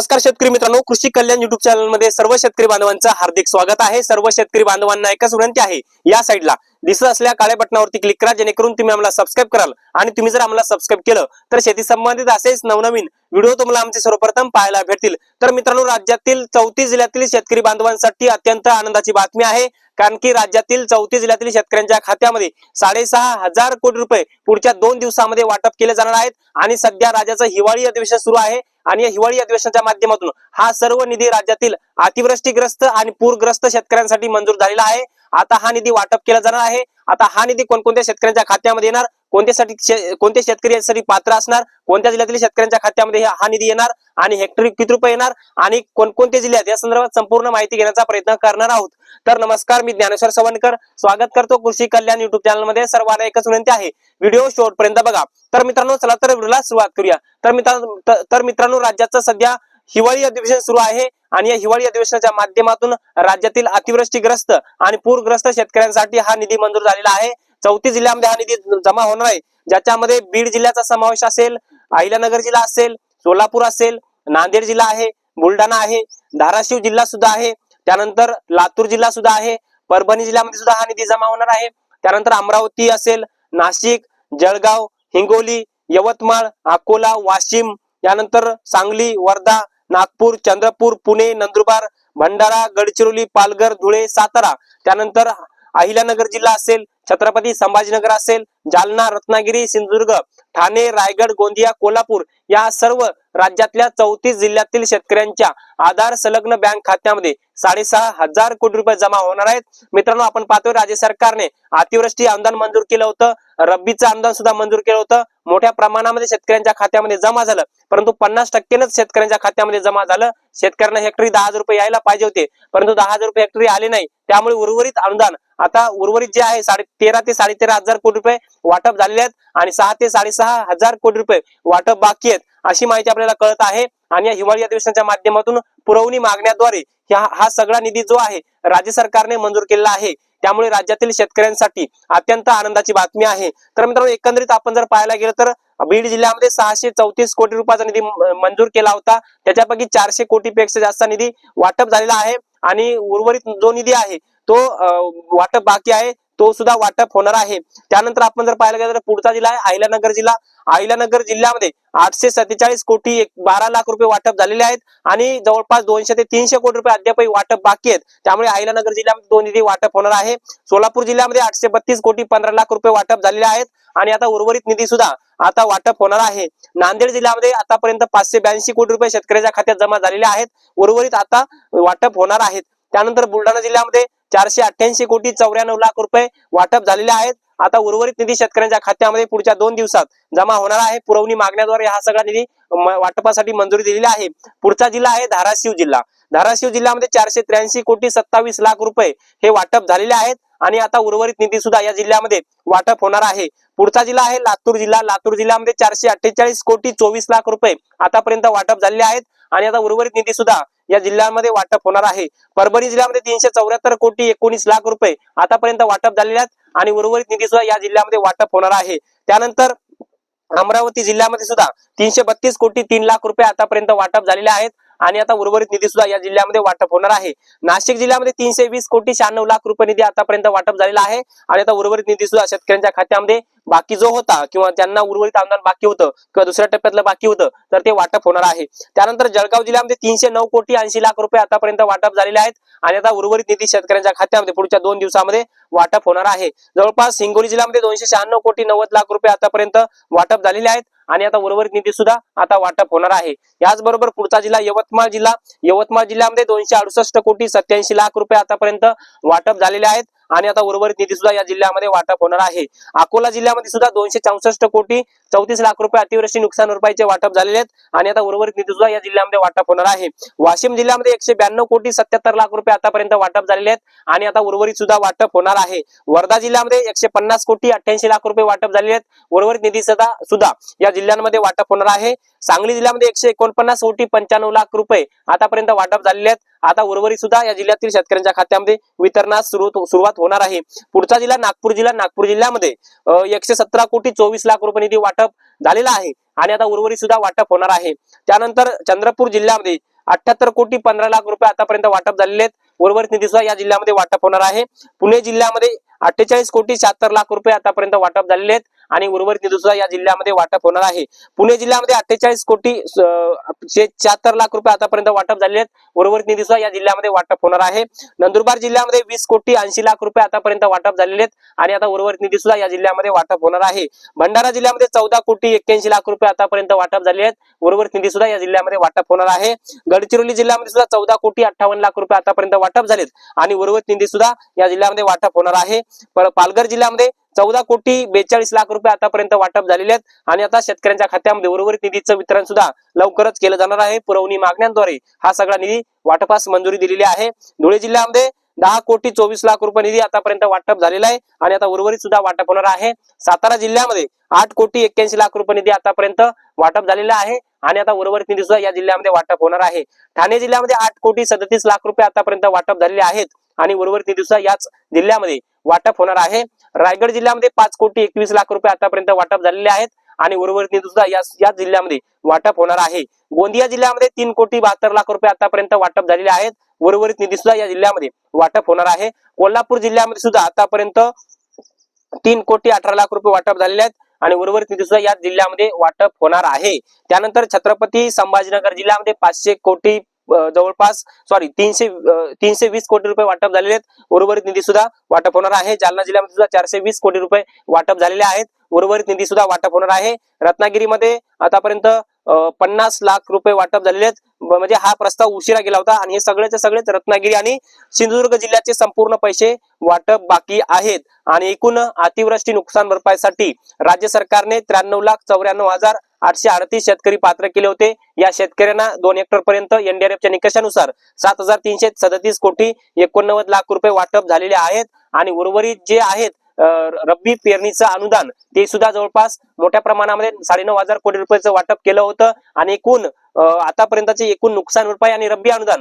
नमस्कार शेतकरी मित्रांनो कृषी कल्याण युट्यूब चॅनलमध्ये सर्व शेतकरी बांधवांचं हार्दिक स्वागत आहे. सर्व शेतकरी बांधवांना एकच विनंती आहे या साईडला दिसत असल्या काळ्या बटनावरती क्लिक करा जेणेकरून तुम्ही आम्हाला सबस्क्राईब कराल. आणि तुम्ही जर आम्हाला सबस्क्राईब केलं तर शेती संबंधित असेच नवनवीन व्हिडिओ तुम्हाला आमचे सर्वप्रथम पाहायला भेटतील. तर मित्रांनो राज्यातील चौतीस जिल्ह्यातील शेतकरी बांधवांसाठी अत्यंत आनंदाची बातमी आहे. कारण की राज्यातील चौतीस जिल्ह्यातील शेतकऱ्यांच्या खात्यामध्ये साडेसहा हजार कोटी रुपये पुढच्या दोन दिवसामध्ये वाटप केले जाणार आहेत. आणि सध्या राज्याचं हिवाळी अधिवेशन सुरू आहे. आणि या हिवाळी अधिवेशनाच्या माध्यमातून हा सर्व निधी राज्यातील अतिवृष्टीग्रस्त आणि पूरग्रस्त शेतकऱ्यांसाठी मंजूर झालेला आहे. आता हा निधी वाटप केला जाणार आहे. आता हा निधी कोणकोणत्या शेतकऱ्यांच्या खात्यामध्ये येणार? कोणत्यासाठी शे- कोणते शेतकरी यासाठी पात्र असणार? कोणत्या जिल्ह्यातील शेतकऱ्यांच्या खात्यामध्ये हा निधी येणार? आणि हेक्टरी किती रुपये येणार आणि कोणकोणते जिल्ह्यात या संदर्भात संपूर्ण माहिती घेण्याचा प्रयत्न करणार आहोत. तर नमस्कार मी ज्ञानेश्वर सवणकर स्वागत करतो कृषी कल्याण युट्यूब चॅनलमध्ये. सर्वांना एकच विनंती आहे व्हिडिओ शेवटपर्यंत बघा. तर मित्रांनो चला तर व्हिडिओला सुरुवात करूया. तर मित्रांनो तर मित्रांनो राज्याचं सध्या हिवाळी अधिवेशन सुरू आहे आणि या हिवाळी अधिवेशनाच्या माध्यमातून राज्यातील अतिवृष्टीग्रस्त आणि पूरग्रस्त शेतकऱ्यांसाठी हा निधी मंजूर झालेला आहे. चौतीस जिल्ह्यामध्ये हा निधी जमा होणार आहे. ज्याच्यामध्ये बीड जिल्ह्याचा समावेश असेल अहिल्यानगर जिल्हा असेल सोलापूर असेल नांदेड जिल्हा आहे बुलढाणा आहे धाराशिव जिल्हा सुद्धा आहे त्यानंतर लातूर जिल्हा सुद्धा आहे परभणी जिल्ह्यामध्ये सुद्धा हा निधी जमा होणार आहे. त्यानंतर अमरावती असेल नाशिक जळगाव हिंगोली यवतमाळ अकोला वाशिम यानंतर सांगली वर्धा नागपूर चंद्रपूर पुणे नंदुरबार भंडारा गडचिरोली पालघर धुळे सातारा. त्यानंतर अहिल्यानगर जिल्हा असेल छत्रपती संभाजीनगर असेल जालना रत्नागिरी सिंधुदुर्ग ठाणे रायगड गोंदिया कोल्हापूर या सर्व राज्यातल्या चौतीस जिल्ह्यातील शेतकऱ्यांच्या आधार संलग्न बँक खात्यामध्ये साडेसहा हजार कोटी रुपये जमा होणार आहेत. मित्रांनो आपण पाहतोय राज्य सरकारने अतिवृष्टी अनुदान मंजूर केलं होतं. रब्बीचं अनुदान सुद्धा मंजूर केलं होतं. मोठ्या प्रमाणामध्ये शेतकऱ्यांच्या खात्यामध्ये जमा झालं. परंतु पन्नास टक्केनच शेतकऱ्यांच्या खात्यामध्ये जमा झालं. शेतकऱ्यांना हेक्टरी दहा हजार रुपये यायला पाहिजे होते. परंतु दहा हजार रुपये हेक्टरी आले नाही. त्यामुळे उर्वरित अनुदान आता उर्वरित जे आहे साडे तेरा ते साडेतेरा हजार कोटी रुपये वाटप झालेले आहेत आणि सहा ते साडेसहा हजार कोटी रुपये वाटप बाकी आहेत अशी माहिती आपल्याला कळत आहे. आणि या हिवाळी अधिवेशनाच्या माध्यमातून पुरवणी मागण्याद्वारे हा सगळा निधी जो आहे राज्य सरकारने मंजूर केलेला आहे. त्यामुळे राज्यातील शेतकऱ्यांसाठी अत्यंत आनंदाची बातमी आहे. तर मित्रांनो एकंदरीत आपण जर पाहायला गेलं तर बीड जिल्ह्यामध्ये सहाशे चौतीस कोटी रुपयाचा निधी मंजूर केला होता. त्याच्यापैकी चारशे कोटी पेक्षा जास्त निधी वाटप झालेला आहे. आणि उर्वरित जो निधी आहे तो वाटप बाकी आहे तो सुद्धा वाटप होणार आहे. त्यानंतर आपण जर पाहायला गेलं तर पुढचा जिल्हा आहे अहिल्यानगर जिल्हा. अहिल्यानगर जिल्ह्यामध्ये आठशे सत्तेचाळीस कोटी एक बारा लाख रुपये वाटप झालेले आहेत आणि जवळपास दोनशे ते तीनशे कोटी रुपये अद्यापही वाटप बाकी आहेत. त्यामुळे अहिल्यानगर जिल्ह्यामध्ये दोन निधी वाटप होणार आहे. सोलापूर जिल्ह्यामध्ये आठशे बत्तीस कोटी पंधरा लाख रुपये वाटप झालेले आहेत आणि आता उर्वरित निधी सुद्धा आता वाटप होणार आहे. नांदेड जिल्ह्यामध्ये आतापर्यंत पाचशे ब्याऐंशी कोटी रुपये शेतकऱ्याच्या खात्यात जमा झालेले आहेत. उर्वरित आता वाटप होणार आहेत. त्यानंतर बुलढाणा जिल्ह्यामध्ये चारशे अठ्ठ्याऐंशी कोटी चौऱ्याण्णव लाख रुपये वाटप झालेले आहेत. आता उर्वरित निधी शेतकऱ्यांच्या खात्यामध्ये पुढच्या दोन दिवसात जमा होणार आहे. पुरवणी मागण्याद्वारे हा सगळा निधी वाटपासाठी मंजुरी दिलेली आहे. पुढचा जिल्हा आहे धाराशिव जिल्हा. धाराशिव जिल्ह्यामध्ये चारशे त्र्याऐंशी कोटी सत्तावीस लाख रुपये हे वाटप झालेले आहेत आणि आता उर्वरित निधी सुद्धा या जिल्ह्यामध्ये वाटप होणार आहे. पुढचा जिल्हा आहे लातूर जिल्हा. लातूर जिल्ह्यामध्ये चारशे अठ्ठेचाळीस कोटी चोवीस लाख रुपये आतापर्यंत वाटप झालेले आहेत आणि आता उर्वरित निधी सुद्धा या जिल्ह्यामध्ये वाटप होणार आहे. परभणी जिल्ह्यामध्ये तीनशे चौऱ्याहत्तर कोटी एकोणीस लाख रुपये आतापर्यंत वाटप झालेले आहेत आणि उर्वरित निधी सुद्धा या जिल्ह्यामध्ये वाटप होणार आहे. त्यानंतर अमरावती जिल्ह्यामध्ये सुद्धा तीनशे बत्तीस कोटी तीन लाख रुपये आतापर्यंत वाटप झालेले आहेत. आणि आता उर्वरित निधी सुद्धा या जिल्ह्यामध्ये वाटप होणार आहे. नाशिक जिल्ह्यामध्ये तीनशे वीस कोटी शहाण्णव लाख रुपये निधी आतापर्यंत वाटप झालेला आहे. आणि आता उर्वरित निधी सुद्धा शेतकऱ्यांच्या खात्यामध्ये बाकी जो होता किंवा ज्यांना उर्वरित अनुदान बाकी होतं किंवा दुसऱ्या टप्प्यातलं बाकी होतं तर ते वाटप होणार आहे. त्यानंतर जळगाव जिल्ह्यामध्ये तीनशे नऊ कोटी ऐंशी लाख रुपये आतापर्यंत वाटप झालेले आहेत. आणि आता उर्वरित निधी शेतकऱ्यांच्या खात्यामध्ये पुढच्या दोन दिवसामध्ये वाटप होणार आहे. जवळपास हिंगोली जिल्ह्यामध्ये दोनशे शहाण्णव कोटी नव्वद लाख रुपये आतापर्यंत वाटप झालेले आहेत. आणि आता उर्वरित निधी सुद्धा आता वाटप होणार आहे. याचबरोबर पुढचा जिल्हा यवतमाळ जिल्हा. यवतमाळ जिल्ह्यामध्ये दोनशे अडुसष्ट कोटी सत्याऐंशी लाख रुपये आतापर्यंत वाटप झालेले आहेत. आणि आता उर्वरित निधी सुद्धा या जिल्ह्यामध्ये वाटप होणार आहे. अकोला जिल्ह्यामध्ये सुद्धा दोनशे चौसष्ट कोटी चौतीस लाख रुपये अतिवृष्टी नुकसान रुपयाचे वाटप झालेले आहेत आणि आता उर्वरित निधी सुद्धा या जिल्ह्यामध्ये वाटप होणार आहे. वाशिम जिल्ह्यामध्ये एकशे ब्याण्णव कोटी सत्याहत्तर लाख रुपये आतापर्यंत वाटप झालेले आहेत आणि आता उर्वरित सुद्धा वाटप होणार आहे. वर्धा जिल्ह्यामध्ये एकशे पन्नास कोटी अठ्ठ्याऐंशी लाख रुपये वाटप झालेले आहेत. उर्वरित निधी सुद्धा सुद्धा या जिल्ह्यांमध्ये वाटप होणार आहे. सांगली जिल्ह्यामध्ये एकशे एकोणपन्नास कोटी पंच्याण्णव लाख रुपये आतापर्यंत वाटप झालेले आहेत. आता उर्वरित सुद्धा या जिल्ह्यातील शेतकऱ्यांच्या खात्यामध्ये वितरणास हो- सुरुवात होणार आहे. पुढचा जिल्हा नागपूर जिल्हा नागपूर जिल्ह्यामध्ये एकशे सतरा कोटी चोवीस लाख रुपये निधी वाटप झालेला आहे आणि आता उर्वरित सुद्धा वाटप होणार आहे. त्यानंतर चंद्रपूर जिल्ह्यामध्ये अठ्याहत्तर कोटी पंधरा लाख रुपये आतापर्यंत वाटप झालेले आहेत. उर्वरित निधी सुद्धा या जिल्ह्यामध्ये वाटप होणार आहे. पुणे जिल्ह्यामध्ये अठ्ठेचाळीस कोटी शहात्तर लाख रुपये आतापर्यंत वाटप झालेले आहेत. आणि उर्वरित निधी सुद्धा या जिल्ह्यामध्ये वाटप होणार आहे. पुणे जिल्ह्यामध्ये अठ्ठेचाळीस कोटी शहात्तर लाख रुपये आतापर्यंत वाटप झालेले आहेत. उर्वरित निधी सुद्धा या जिल्ह्यामध्ये वाटप होणार आहे. नंदुरबार जिल्ह्यामध्ये वीस कोटी ऐंशी लाख रुपये आतापर्यंत वाटप झालेले आहेत आणि आता उर्वरित निधी सुद्धा या जिल्ह्यामध्ये वाटप होणार आहे. भंडारा जिल्ह्यामध्ये चौदा कोटी एक्क्याऐंशी लाख रुपये आतापर्यंत वाटप झाले आहेत. उर्वरित निधी सुद्धा या जिल्ह्यामध्ये वाटप होणार आहे. गडचिरोली जिल्ह्यामध्ये सुद्धा चौदा कोटी अठ्ठावन्न लाख रुपये आतापर्यंत वाटप झालेत आणि उर्वरित निधी सुद्धा या जिल्ह्यामध्ये वाटप होणार आहे. पालघर जिल्ह्यामध्ये चौदा कोटी बेचाळीस लाख रुपये आतापर्यंत वाटप झालेले आहेत. आणि आता शेतकऱ्यांच्या खात्यामध्ये उर्वरित निधीचं वितरण सुद्धा लवकरच केलं जाणार आहे. पुरवणी मागण्यांद्वारे हा सगळा निधी वाटपास मंजुरी दिलेली आहे. धुळे जिल्ह्यामध्ये दहा कोटी चोवीस लाख रुपये निधी आतापर्यंत वाटप झालेला आहे. आणि आता उर्वरित सुद्धा वाटप होणार आहे. सातारा जिल्ह्यामध्ये आठ कोटी एक्क्याऐंशी लाख रुपये निधी आतापर्यंत वाटप झालेला आहे. आणि आता उर्वरित निधी सुद्धा या जिल्ह्यामध्ये वाटप होणार आहे. ठाणे जिल्ह्यामध्ये आठ कोटी सदतीस लाख रुपये आतापर्यंत वाटप झालेले आहेत. आणि उर्वरित निधी सुद्धा याच जिल्ह्यामध्ये वाटप होणार आहे. रायगड जिल्ह्यामध्ये पाच कोटी एकवीस लाख रुपये आतापर्यंत वाटप झालेले आहेत आणि उर्वरित निधी सुद्धा या याच जिल्ह्यामध्ये वाटप होणार आहे. गोंदिया जिल्ह्यामध्ये तीन कोटी बहात्तर लाख रुपये आतापर्यंत वाटप झालेले आहेत. उर्वरित निधी सुद्धा या जिल्ह्यामध्ये वाटप होणार आहे. कोल्हापूर जिल्ह्यामध्ये सुद्धा आतापर्यंत तीन कोटी अठरा लाख रुपये वाटप झालेले आहेत आणि उर्वरित निधी सुद्धा या जिल्ह्यामध्ये वाटप होणार आहे. त्यानंतर छत्रपती संभाजीनगर जिल्ह्यामध्ये पाचशे कोटी जवळपास सॉरी तीनशे तीनशे वीस कोटी रुपये वाटप झालेले आहेत. उर्वरित निधी सुद्धा वाटप होणार आहे. जालना जिल्ह्यामध्ये सुद्धा चारशे वीस कोटी रुपये वाटप झालेले आहेत. उर्वरित निधी सुद्धा वाटप होणार आहे. रत्नागिरीमध्ये आतापर्यंत पन्नास लाख रुपये वाटप झालेले आहेत. म्हणजे हा प्रस्ताव उशिरा गेला होता आणि हे सगळेच सगळेच रत्नागिरी आणि सिंधुदुर्ग जिल्ह्याचे संपूर्ण पैसे वाटप बाकी आहेत. आणि एकूण अतिवृष्टी नुकसान भरपाईसाठी राज्य सरकारने त्र्याण्णव लाख चौऱ्याण्णव हजार आठशे अडतीस शेतकरी पात्र केले होते. या शेतकऱ्यांना दोन हेक्टर पर्यंत एनडीआरएफच्या निकषानुसार सात हजार तीनशे सदतीस कोटी एकोणनव्वद लाख रुपये वाटप झालेले आहेत आणि उर्वरित जे आहेत रब्बी पेरणीचं अनुदान ते सुद्धा जवळपास मोठ्या प्रमाणामध्ये साडेनऊ हजार कोटी रुपयाचं वाटप केलं होतं. आणि एकूण आतापर्यंतचे एकूण नुकसान भरपाई आणि रब्बी अनुदान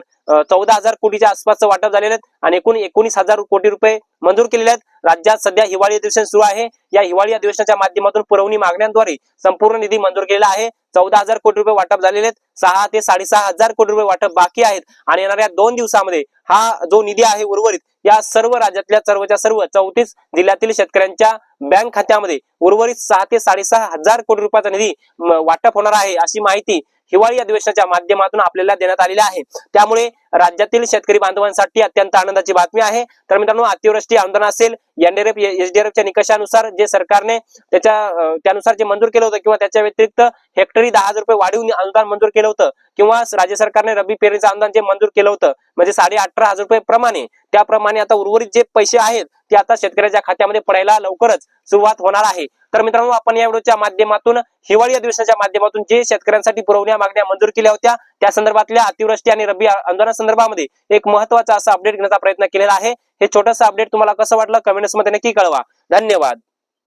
चौदा हजार कोटीच्या आसपासचं वाटप झालेलं आहे आणि एकूण एकोणीस हजार कोटी रुपये मंजूर केलेले आहेत. राज्यात सध्या हिवाळी अधिवेशन सुरू आहे. या हिवाळी अधिवेशनाच्या माध्यमातून पुरवणी मागण्यांद्वारे संपूर्ण निधी मंजूर केलेला आहे. चौदा हजार कोटी रुपये वाटप झालेले आहेत. सहा ते साडेसहा हजार कोटी रुपये वाटप बाकी आहेत आणि येणाऱ्या दोन दिवसामध्ये हा जो निधी आहे उर्वरित या सर्व राज्यातल्या सर्वच्या सर्व चौतीस जिल्ह्यातील शेतकऱ्यांच्या बँक खात्यामध्ये उर्वरित सहा ते साडेसहा हजार कोटी रुपयाचा निधी वाटप होणार आहे अशी माहिती हिवाळी अधिवेशनाच्या माध्यमातून आपल्याला देण्यात आलेली आहे. त्यामुळे राज्यातील शेतकरी बांधवांसाठी अत्यंत आनंदाची बातमी आहे. तर मित्रांनो अतिवृष्टी अनुदान असेल एनडीआरएफ एचडीआरएफच्या निकषानुसार जे सरकारने त्याच्या त्यानुसार जे मंजूर केलं होतं किंवा त्याच्या व्यतिरिक्त हेक्टरी दहा हजार रुपये वाढीव अनुदान मंजूर केलं होतं किंवा राज्य सरकारने रब्बी पेरणीचं अनुदान जे मंजूर केलं होतं म्हणजे साडे अठरा हजार रुपये प्रमाणे. त्याप्रमाणे आता उर्वरित जे पैसे आहेत ती आता शेतकऱ्याच्या खात्यामध्ये पडायला लवकरच सुरुवात होणार आहे. तर मित्रांनो आपण या व्हिडिओच्या माध्यमातून हिवाळी अधिवेशनाच्या माध्यमातून जे शेतकऱ्यांसाठी पुरवण्या मागण्या मंजूर केल्या होत्या त्या संदर्भातल्या अतिवृष्टी आणि रब्बी आंदोलनासंदर्भामध्ये एक महत्त्वाचा असा अपडेट घेण्याचा प्रयत्न केलेला आहे. हे छोटंसं अपडेट तुम्हाला कसं वाटलं कमेंट्समध्ये नक्की कळवा. धन्यवाद.